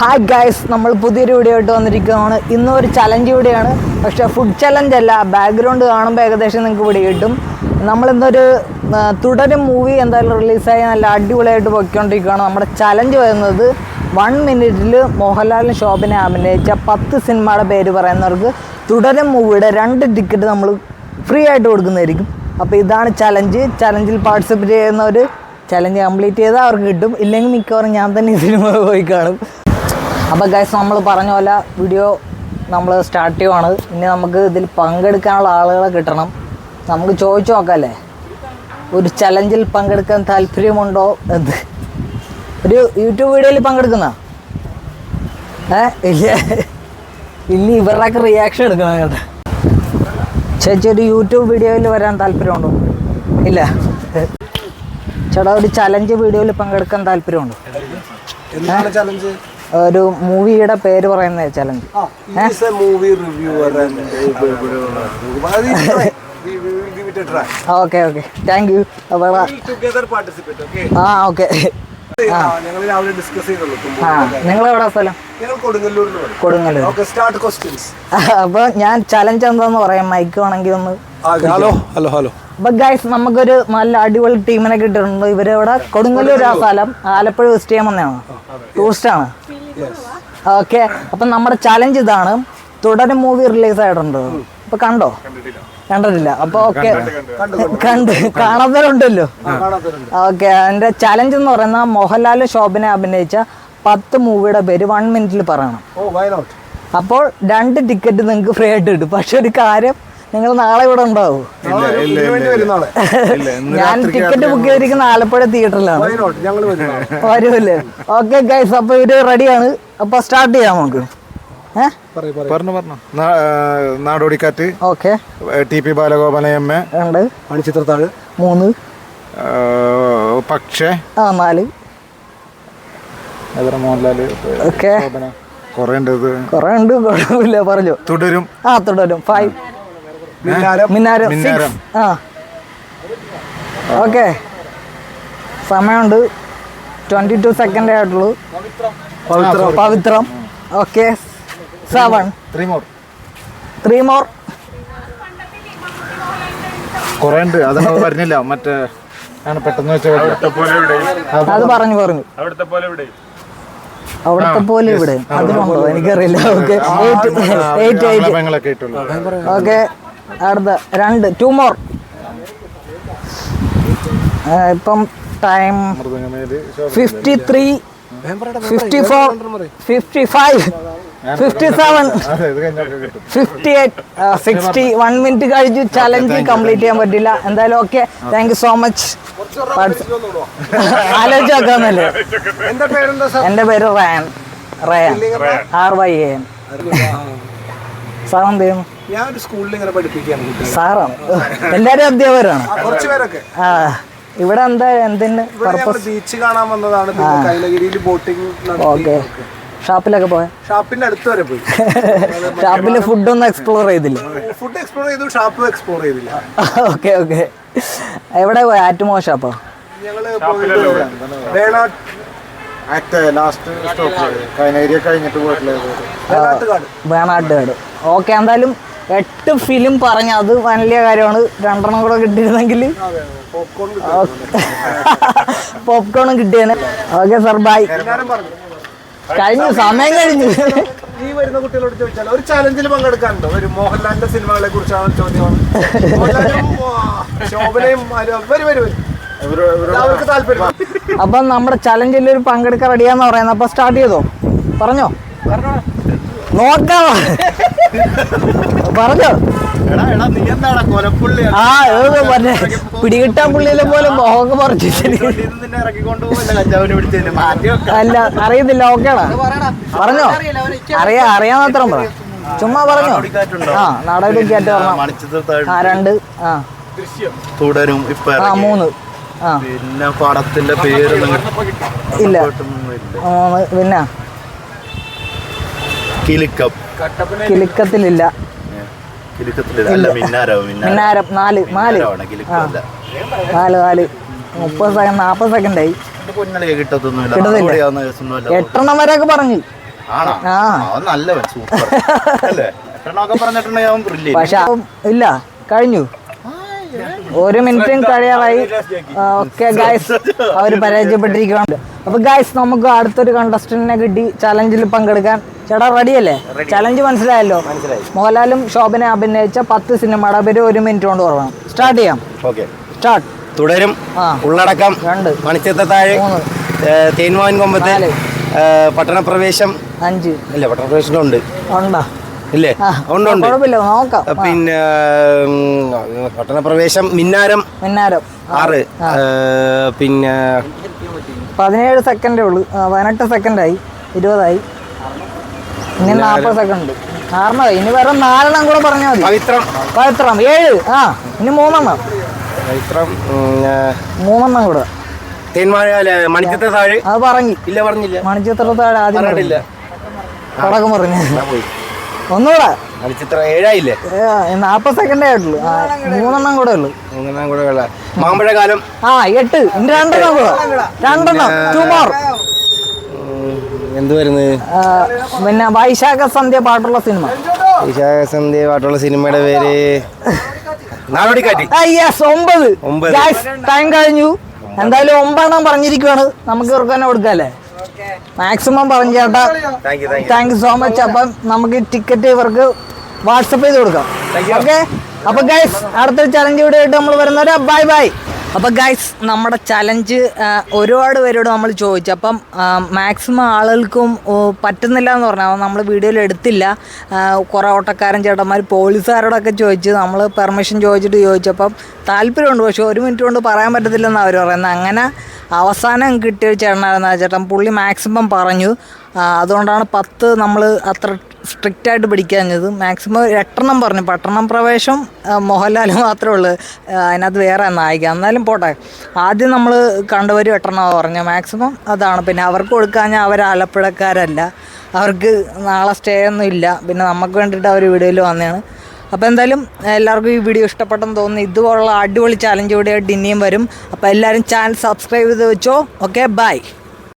Hi guys നമ്മൾ പുതിയൊരു video ആയിട്ട് വന്നിരിക്കുകയാണ്. ഇന്നും ഒരു ചലഞ്ച് വീഡിയോയാണ് പക്ഷേ ഫുഡ് ചലഞ്ച് അല്ല ബാക്ക്ഗ്രൗണ്ട് കാണുമ്പോൾ ഏകദേശം നിങ്ങൾക്ക് ഇവിടെ കിട്ടും. നമ്മളിന്നൊരു തുടരും മൂവി എന്തായാലും റിലീസായി നല്ല അടിപൊളിയായിട്ട് പൊയ്ക്കൊണ്ടിരിക്കുകയാണ്. നമ്മുടെ ചലഞ്ച് വരുന്നത് വൺ മിനിറ്റിൽ മോഹൻലാലും ശോഭനെ അഭിനയിച്ച പത്ത് സിനിമയുടെ പേര് പറയുന്നവർക്ക് തുടരും മൂവിയുടെ രണ്ട് ടിക്കറ്റ് നമ്മൾ ഫ്രീ ആയിട്ട് കൊടുക്കുന്നതായിരിക്കും. അപ്പോൾ ഇതാണ് ചലഞ്ച് ചലഞ്ചിൽ പാർട്ടിസിപ്പേറ്റ് ചെയ്യുന്നവർ ചലഞ്ച് കംപ്ലീറ്റ് ചെയ്താൽ അവർക്ക് കിട്ടും. ഇല്ലെങ്കിൽ മിക്കവാറും ഞാൻ തന്നെ ഈ സിനിമ പോയി കാണും. അപ്പോൾ ഗൈസ് നമ്മൾ പറഞ്ഞ പോലെ വീഡിയോ നമ്മൾ സ്റ്റാർട്ട് ചെയ്യുവാണ്. ഇനി നമുക്ക് ഇതിൽ പങ്കെടുക്കാനുള്ള ആളുകളെ കിട്ടണം. നമുക്ക് ചോദിച്ചു നോക്കാമല്ലേ ഒരു ചലഞ്ചിൽ പങ്കെടുക്കാൻ താല്പര്യമുണ്ടോ എന്ന്. ഒരു യൂട്യൂബ് വീഡിയോയിൽ പങ്കെടുക്കുന്ന? ഏ? ഇല്ല. ഇനി ഇവരുടെയൊക്കെ റിയാക്ഷൻ എടുക്കണം കേട്ടോ. ചേച്ചി ഒരു യൂട്യൂബ് വീഡിയോയിൽ വരാൻ താല്പര്യമുണ്ടോ? ഇല്ല. ചേട്ടാ ഒരു ചലഞ്ച് വീഡിയോയിൽ പങ്കെടുക്കാൻ താല്പര്യമുണ്ടോ? ചലഞ്ച് ഒരു മൂവിയുടെ പേര് പറയുന്ന challenge is a movie reviewer okay okay. Thank you അപ്പോൾ ടുഗദർ പാർട്ടിസിപ്പേറ്റ് ഓക്കെ. ആ. ഓക്കെ അപ്പൊ ഞാൻ ചലഞ്ച് എന്താന്ന് പറയാം. മൈക്ക് വേണമെങ്കിൽ ഒന്ന് ഹലോ ഹലോ ഹലോ അപ്പൊ ഗൈസ് നമുക്കൊരു നല്ല അടിപൊളി ടീമിനെ കിട്ടിയിട്ടുണ്ട്. ഇവരിവിടെ കൊടുങ്ങല്ലൂർ ആ സ്ഥലം ആലപ്പുഴ വിസിറ്റ് ചെയ്യാൻ വന്നതാണ്? ടൂറിസ്റ്റ് ആണ്. ഓക്കെ അപ്പം നമ്മുടെ ചലഞ്ച് ഇതാണ്. തുടരും മൂവി റിലീസ് ആയിട്ടുണ്ട്. അപ്പൊ കണ്ടോ? കണ്ടിട്ടില്ല. അപ്പൊ ഓക്കെ കണ്ട് കാണാത്തവരുണ്ടല്ലോ. കാണാത്തവരുണ്ട് ഓക്കെ എന്റെ ചലഞ്ച് എന്ന് പറയുന്ന മോഹൻലാൽ ശോഭനെ അഭിനയിച്ച പത്ത് മൂവിയുടെ പേര് വൺ മിനിറ്റിൽ പറയണം. അപ്പോൾ രണ്ട് ടിക്കറ്റ് നിങ്ങൾക്ക് ഫ്രീ ആയിട്ട് കിട്ടും. പക്ഷെ ഒരു കാര്യം നിങ്ങൾ നാളെ ഇവിടെ ഉണ്ടാവും. ഞാൻ ടിക്കറ്റ് ബുക്ക് ചെയ്തിരിക്കുന്ന ആലപ്പുഴ തിയേറ്ററിലാണ് വരുമല്ലേ ഓക്കെ ഗൈസ് അപ്പൊ ഇവർ റെഡിയാണ് അപ്പൊ സ്റ്റാർട്ട് ചെയ്യാം നമുക്ക്. പറഞ്ഞു പറഞ്ഞു. നാടോടിക്കാറ്റ്. ഓക്കെ ടി പി ബാലഗോപാലയമ്മ. രണ്ട്. മണിച്ചിത്രത്താഴ് മൂന്ന്. പക്ഷേ. ആ നാല്. മോഹൻലാൽ മോഹൻലാൽ? ഓക്കെ കുറേ ഉണ്ട് ഇത്. കുറേ ഉണ്ട് കുഴപ്പമില്ല പറഞ്ഞു. തുടരും. ആ തുടരും. ഫൈവ് മിന്നാരം മിന്നാരം മിന്നാരം. ആ ഓക്കെ സമയമുണ്ട് ട്വന്റി ടു സെക്കൻഡേ ആയിട്ടുള്ളൂ Pavithram Pavithram okay seven three more three more കുറേ ഉണ്ട് അതൊന്നും പറഞ്ഞില്ല മറ്റേ പെട്ടെന്ന് അത് പറഞ്ഞു പറഞ്ഞു അവിടുത്തെ പോലെ ഇവിടെ അവിടത്തെ പോലെ ഇവിടെ അതിനുണ്ടോ എനിക്കറിയില്ല ഓക്കെ ഓക്കെ അടുത്ത രണ്ട് ടു മോർ ഇപ്പം time fifty three fifty four fifty five fifty seven fifty eight sixty one minute കഴിച്ച് ചലഞ്ച് കംപ്ലീറ്റ് ചെയ്യാൻ പറ്റില്ല. എന്തായാലും okay thank you so much ആലോചിച്ച് നോക്കാന്നല്ലേ എന്റെ പേരെന്താ സാർ എന്റെ പേര് Rann Ryan. R Y N sir എന്ത് ചെയ്യുന്നു ഞാൻ ഒരു സ്കൂളിൽ ഇങ്ങനെ പഠിപ്പിക്കുകയാണ് സാറാണ്? എല്ലാവരും അധ്യാപകരാണ്? കുറച്ച് പേരൊക്കെ. ആ ഇവിടെ എന്താ എന്തിന് ഇവിടെ ഞങ്ങൾ ബീച്ച് കാണാൻ വന്നതാണ് കൈലഗിരിയിൽ ബോട്ടിംഗ് ഓക്കെ. ഷാപ്പിലൊക്കെ പോയ? ഷാപ്പിന്റെ അടുത്ത് വരെ പോയി. ഷാപ്പിൽ ഫുഡൊന്നും എക്സ്പ്ലോർ ചെയ്തില്ല. ഫുഡ് എക്സ്പ്ലോർ ചെയ്തു ഷാപ്പ് എക്സ്പ്ലോർ ചെയ്തില്ല. Okay okay. എവിടെ പോയ? ആറ്റുമോ ഷാപ്പോ? ഞങ്ങൾ വേണാട്ട് ലാസ്റ്റ് സ്റ്റോപ്പ് കൈനേരിയ കഴിഞ്ഞിട്ട് വേണാട്ടുകാട് ഓക്കെ എന്തായാലും എട്ട് ഫിലിം പറഞ്ഞ അത് വലിയ കാര്യമാണ്. രണ്ടെണ്ണം കൂടെ കിട്ടിയിരുന്നെങ്കിൽ പോപ്കോണും കിട്ടിയേനെ. ഓക്കെ സർ ബൈ കഴിഞ്ഞു സമയം കഴിഞ്ഞു. ഈ വരുന്ന കുട്ടികളോട് ചോദിച്ചാൽ ഒരു ചലഞ്ചിൽ പങ്കെടുക്കാനുണ്ടോ? ഒരു മോഹൻലാലിന്റെ സിനിമകളെ കുറിച്ചാണ് ചോദ്യം. ശോഭനയും വരും വരും. അവർക്ക് താല്പര്യം. അപ്പം നമ്മുടെ ചലഞ്ചിൽ ഒരു പങ്കെടുക്കാൻ റെഡിയാന്ന് പറയുന്നത്. അപ്പൊ സ്റ്റാർട്ട് ചെയ്തോ? പറഞ്ഞോ? നോക്കാം പറഞ്ഞോ? ആ ഏത് പറഞ്ഞേ. പിടികിട്ടാൻ പുള്ളിയിലെ പോലെ മോഹൊക്കെ പറിച്ചു അല്ല അറിയത്തില്ല. ഓക്കേടാ. പറഞ്ഞോ? അറിയാ അറിയാൻ മാത്രം പറ. ചുമ്മാ പറഞ്ഞോ? ആ നാടകം കേട്ടോ പറഞ്ഞോ ആ രണ്ട് ആ. തുടരും ഇപ്പൊ ആ മൂന്ന്. പിന്നെ പടത്തിന്റെ പേര് ഇല്ല. പിന്നെ? കിലുക്കം. കിലുക്കത്തിലില്ല. മിന്നാരോ നാല് നാല്. നാല് നാല്. മുപ്പത് സെക്കൻഡ് സെക്കൻഡായി. കിട്ടത്തില്ല. എട്ടെണ്ണം പറഞ്ഞു. പറഞ്ഞിട്ടുണ്ടെങ്കിൽ അവൻ ബ്രില്യൻ പക്ഷെ ഇല്ല. കഴിഞ്ഞു. ഒരു മിനിറ്റും കഴിയാറായി ഓക്കെ ഗായ്സ് അവർ പരാജയപ്പെട്ടിരിക്കുകയാണ് അപ്പൊ ഗായ്സ് നമുക്ക് അടുത്തൊരു കണ്ടസ്റ്റന്റിനെ കിട്ടി. ചലഞ്ചിൽ പങ്കെടുക്കാൻ. ചേട്ടാ റെഡിയല്ലേ ചലഞ്ച് മനസ്സിലായല്ലോ? മോഹൻലാലും ശോഭനെ അഭിനയിച്ച പത്ത് സിനിമയുടെ പേര് ഒരു മിനിറ്റ് കൊണ്ട് പറയണം സ്റ്റാർട്ട് ചെയ്യാം. ഓക്കെ സ്റ്റാർട്ട് തുടരും. ഉള്ളടക്കം. രണ്ട്. മണിച്ചത്താഴ് തേന്മാവൻ കൊമ്പത്ത്. പട്ടണപ്രവേശം. അഞ്ച്. ഇല്ല പട്ടണപ്രവേശനം ഉണ്ട്. ഉണ്ടാ? ഇല്ലേ? ഉണ്ടോ കുഴപ്പമില്ല നോക്കാം. പിന്നെ പട്ടണപ്രവേശം മിന്നാരം മിന്നാരം. ആറ്. പിന്നെ പതിനേഴ് സെക്കൻഡേ ഉള്ളൂ. പതിനെട്ട് സെക്കൻഡായി ഇരുപതായി. ഇനി നാൽപ്പത് സെക്കൻഡ് ആറെണ്ണമായി ഇനി വേറെ നാലെണ്ണം കൂടെ പറഞ്ഞാൽ മതി. പവിത്രം. പവിത്രം. ഏഴ്. ആ ഇനി മൂന്നെണ്ണം. പവിത്രം മൂന്നെണ്ണം കൂടെ. മണിച്ചത്തെ താഴ്. അത് പറഞ്ഞു. ഇല്ല പറഞ്ഞില്ല. മണിച്ചിത്രത്താഴ് ആദ്യം പറഞ്ഞില്ല തുടക്കം പറഞ്ഞു. ഒന്നുകൂടെ. മണിച്ചിത്ര ഏഴായില്ലേ? നാൽപ്പത് സെക്കൻഡേ ആയിട്ടുള്ളൂ. ആ, മൂന്നെണ്ണം കൂടെ ഉള്ളൂ. മൂന്നെണ്ണം കൂടെ ഉള്ള മാമ്പഴകാലം ആ എട്ട്. ഇനി രണ്ടെണ്ണം കൂടെ. രണ്ടെണ്ണം. ടു മോർ എന്ത് വരുന്നത്? പിന്നെ വൈശാഖ സന്ധ്യ പാട്ടുള്ള സിനിമ. വൈശാഖ സന്ധ്യ പാട്ടുള്ള സിനിമയുടെ പേര് നാടോടിക്കാറ്റ്. യെസ് ഒമ്പത്. ഒമ്പത്. ടൈം കഴിഞ്ഞു. എന്തായാലും ഒമ്പതെണ്ണം പറഞ്ഞിരിക്കുവാണ്. നമുക്ക് ഇവർക്ക് തന്നെ കൊടുക്കാല്ലേ മാക്സിമം പറഞ്ഞു ചേട്ടാ. താങ്ക് യു സോ മച്ച് അപ്പം നമുക്ക് ടിക്കറ്റ് ഇവർക്ക് വാട്സപ്പ് ചെയ്ത് കൊടുക്കാം. ഓക്കെ അപ്പൊ ഗൈസ് അടുത്തൊരു ചലഞ്ച് വീഡിയോ ആയിട്ട് നമ്മൾ വരുന്നവരെ. ബൈ ബൈ അപ്പൊ ഗൈസ് നമ്മുടെ ചലഞ്ച് ഒരുപാട് പേരോട് നമ്മൾ ചോദിച്ചു. അപ്പം മാക്സിമം ആളുകൾക്കും പറ്റുന്നില്ല എന്ന് പറഞ്ഞാൽ നമ്മൾ വീഡിയോയിൽ എടുത്തില്ല. കുറേ ഓട്ടക്കാരൻ ചേട്ടന്മാർ പോലീസുകാരോടൊക്കെ ചോദിച്ച്. നമ്മൾ പെർമിഷൻ ചോദിച്ചിട്ട് ചോദിച്ചപ്പം താല്പര്യമുണ്ട്. പക്ഷെ ഒരു മിനിറ്റ് കൊണ്ട് പറയാൻ പറ്റത്തില്ലെന്ന് അവർ പറയുന്നത്. അങ്ങനെ അവസാനം കിട്ടിയ ചേട്ടനായിരുന്നു ചേട്ടൻ. പുള്ളി മാക്സിമം പറഞ്ഞു. അതുകൊണ്ടാണ് പത്ത് നമ്മൾ അത്ര സ്ട്രിക്റ്റ് ആയിട്ട് പിടിക്കാഞ്ഞത് മാക്സിമം എട്ടെണ്ണം പറഞ്ഞു. പട്ടണം പ്രവേശം മോഹൻലാൽ മാത്രമേ ഉള്ളൂ. അതിനകത്ത് വേറെ നായിക. എന്നാലും പോട്ടെ. ആദ്യം നമ്മൾ കണ്ടുവരും എട്ടെണ്ണം പറഞ്ഞു മാക്സിമം അതാണ്. പിന്നെ അവർക്ക് കൊടുക്കാഞ്ഞാൽ അവർ ആലപ്പുഴക്കാരല്ല. അവർക്ക് നാളെ സ്റ്റേ ഒന്നും ഇല്ല. പിന്നെ നമുക്ക് വേണ്ടിയിട്ട് അവർ വീഡിയോയിൽ വന്നതാണ്. അപ്പോൾ എന്തായാലും എല്ലാവർക്കും ഈ വീഡിയോ ഇഷ്ടപ്പെട്ടെന്ന് തോന്നുന്നു. ഇതുപോലുള്ള അടിപൊളി ചാലഞ്ച് വീഡിയോ ഇനിയും വരും. അപ്പോൾ എല്ലാവരും ചാനൽ സബ്സ്ക്രൈബ് ചെയ്ത് വെച്ചോ. Okay bye